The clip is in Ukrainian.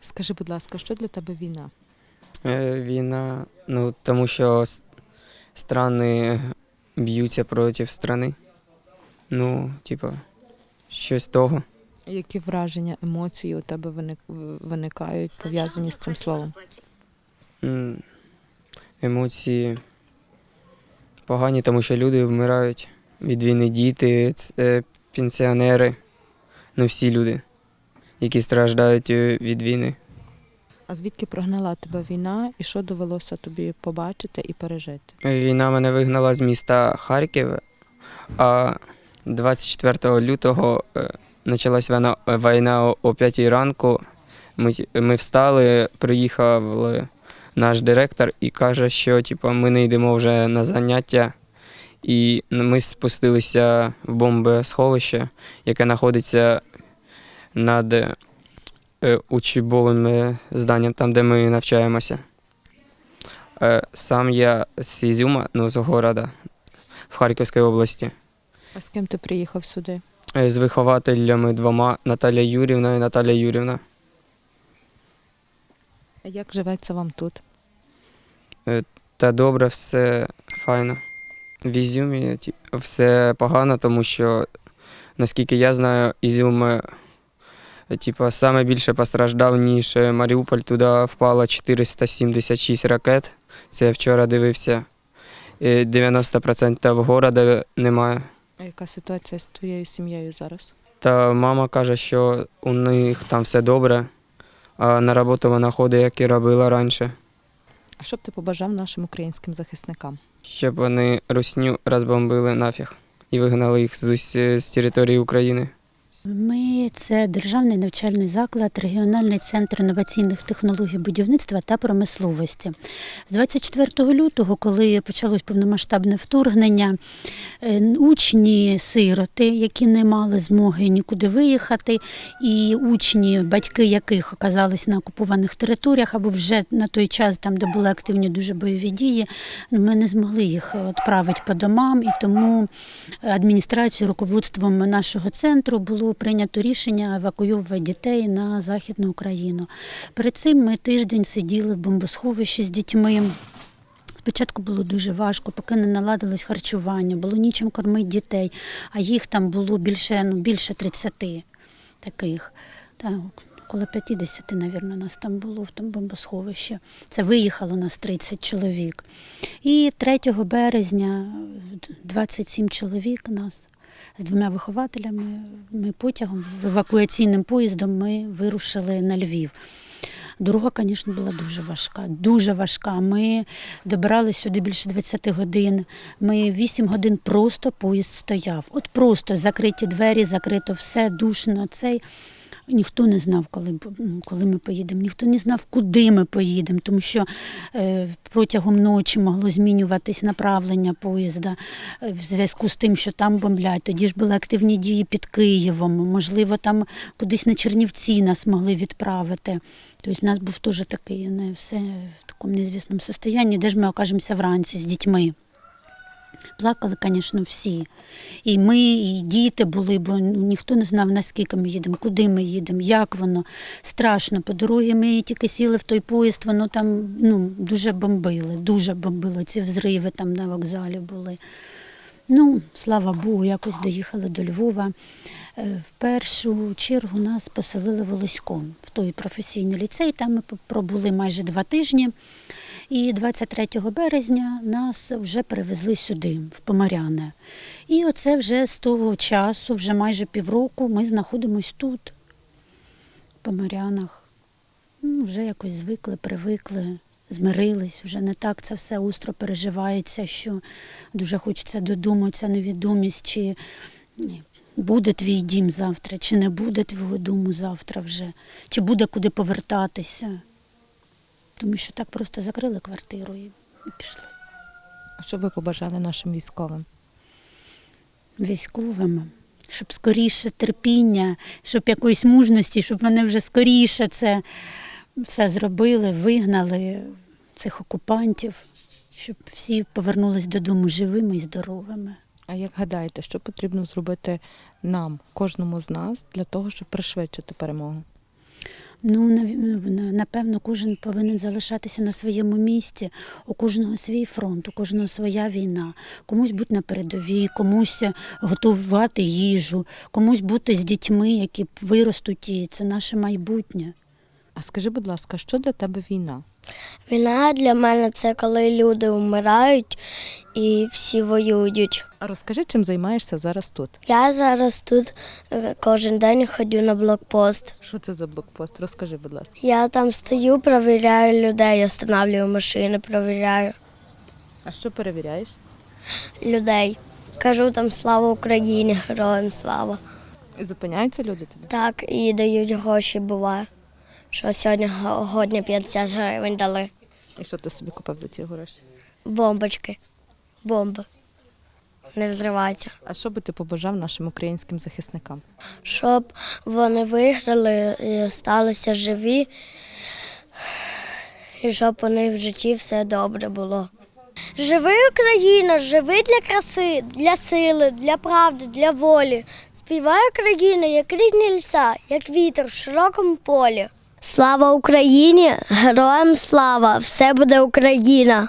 Скажи, будь ласка, що для тебе війна? Е, Війна, ну тому що с- страни б'ються проти страни. Ну, типа, щось того. Які враження, емоції у тебе виник- виникають пов'язані з цим словом? М, Емоції погані, тому що люди вмирають від війни, діти, ц- е, пенсіонери, ну всі люди, які страждають е, від війни. А звідки прогнала тебе війна і що довелося тобі побачити і пережити? Е, Війна мене вигнала з міста Харків, а 24 лютого е, почалась війна, війна о- о 5 ранку. Ми, ми встали, приїхав наш директор і каже, що типу, ми не йдемо вже на заняття. І ми спустилися в бомбосховище, яке знаходиться над е, учбовим зданням, там, де ми навчаємося. Е, Сам я з Ізюма, ну, з города в Харківській області. А з ким ти приїхав сюди? Е, З вихователями двома Наталя Юрівна і Наталя Юрівна. А як живеться вам тут? Та добре, все файно. В Ізюмі все погано, тому що, наскільки я знаю, Ізюм типу, саме більше постраждав, ніж Маріуполь. Туди впало 476 ракет. Це я вчора дивився. Е, 90% города немає. А яка ситуація з твоєю сім'єю зараз? Та мама каже, що у них там все добре, а на роботу вона ходить, як і робила раніше, А що б ти побажав нашим українським захисникам? щоб вони русню розбомбили нафіг і вигнали їх з, з території України. Ми це державний навчальний заклад, регіональний центр інноваційних технологій будівництва та промисловості. З 24 лютого, коли почалось повномасштабне вторгнення, е, учні сироти, які не мали змоги нікуди виїхати, і учні, батьки яких оказались на окупованих територіях або вже на той час, там, де були активні дуже бойові дії, ми не змогли їх відправити по домам, і тому адміністрацією, руководством нашого центру було прийнято рішення евакуювати дітей на Західну Україну. Перед цим ми тиждень сиділи в бомбосховищі з дітьми. Спочатку було дуже важко, поки не наладилось харчування, було нічим кормити дітей, а їх там було більше, ну, більше 30 таких. Так, коло 50, мабуть, нас там було в тому бомбосховищі. Це виїхало нас 30 чоловік. І 3 березня 27 чоловік нас з двома вихователями. Ми потягом, евакуаційним поїздом ми вирушили на Львів. Дорога, звісно, була дуже важка, дуже важка. Ми добиралися сюди більше 20 годин. Ми 8 годин просто поїзд стояв. От просто закриті двері, закрито все, душно. Цей. Ніхто не знав, коли, коли ми поїдемо, ніхто не знав, куди ми поїдемо, тому що е, протягом ночі могло змінюватись направлення поїзда е, в зв'язку з тим, що там бомблять. Тоді ж були активні дії під Києвом, можливо, там кудись на Чернівці нас могли відправити. Тобто нас був теж такий не все в такому незвісному состоянні, де ж ми окажемося вранці з дітьми. Плакали, звісно, всі. І ми, і діти були, бо ніхто не знав, наскільки ми їдемо, куди ми їдемо, як воно. Страшно. По дорозі ми тільки сіли в той поїзд, воно там ну, дуже бомбили, дуже бомбило. Ці взриви там на вокзалі були. Ну, слава Богу, якось доїхали до Львова. Е, В першу чергу нас поселили в Олесько, в той професійний ліцей. Там ми пробули майже два тижні. І 23 березня нас вже перевезли сюди, в Поморяне. І оце вже з того часу, вже майже півроку, ми знаходимось тут, в Поморянах. Ну, вже якось звикли, привикли, змирились, вже не так це все остро переживається, що дуже хочеться додому, ця невідомість, чи буде твій дім завтра, чи не буде твого дому завтра вже, чи буде куди повертатися. Тому що так просто закрили квартиру і пішли. А що ви побажали нашим військовим? Військовим, щоб скоріше терпіння, щоб якоїсь мужності, щоб вони вже скоріше це все зробили, вигнали цих окупантів, щоб всі повернулись додому живими і здоровими. А як гадаєте, що потрібно зробити нам, кожному з нас, для того, щоб пришвидшити перемогу? Ну, напевно, кожен повинен залишатися на своєму місці. У кожного свій фронт, у кожного своя війна. Комусь бути на передовій, комусь готувати їжу, комусь бути з дітьми, які виростуть, і це наше майбутнє. А скажи, будь ласка, що для тебе війна? Війна для мене це коли люди вмирають і всі воюють. А розкажи, чим займаєшся зараз тут? Я зараз тут е, кожен день ходю на блокпост. Що це за блокпост? Розкажи, будь ласка. Я там стою, перевіряю людей, останавливаю машини, перевіряю А що перевіряєш? людей. Кажу там слава Україні, героям слава. І зупиняються люди тобі? Так, і дають гроші, буває. Що сьогодні годні 50 гривень дали. І що ти собі купив за ці гроші? Бомбочки. Бомби. Не взриваються. А що би ти побажав нашим українським захисникам? щоб вони виграли і сталися живі, і щоб вони в житті все добре було. Живи Україна, живи для краси, для сили, для правди, для волі. Співай Україна, як рідні ліса, як вітер в широкому полі. Слава Україні! Героям слава! Все буде Україна!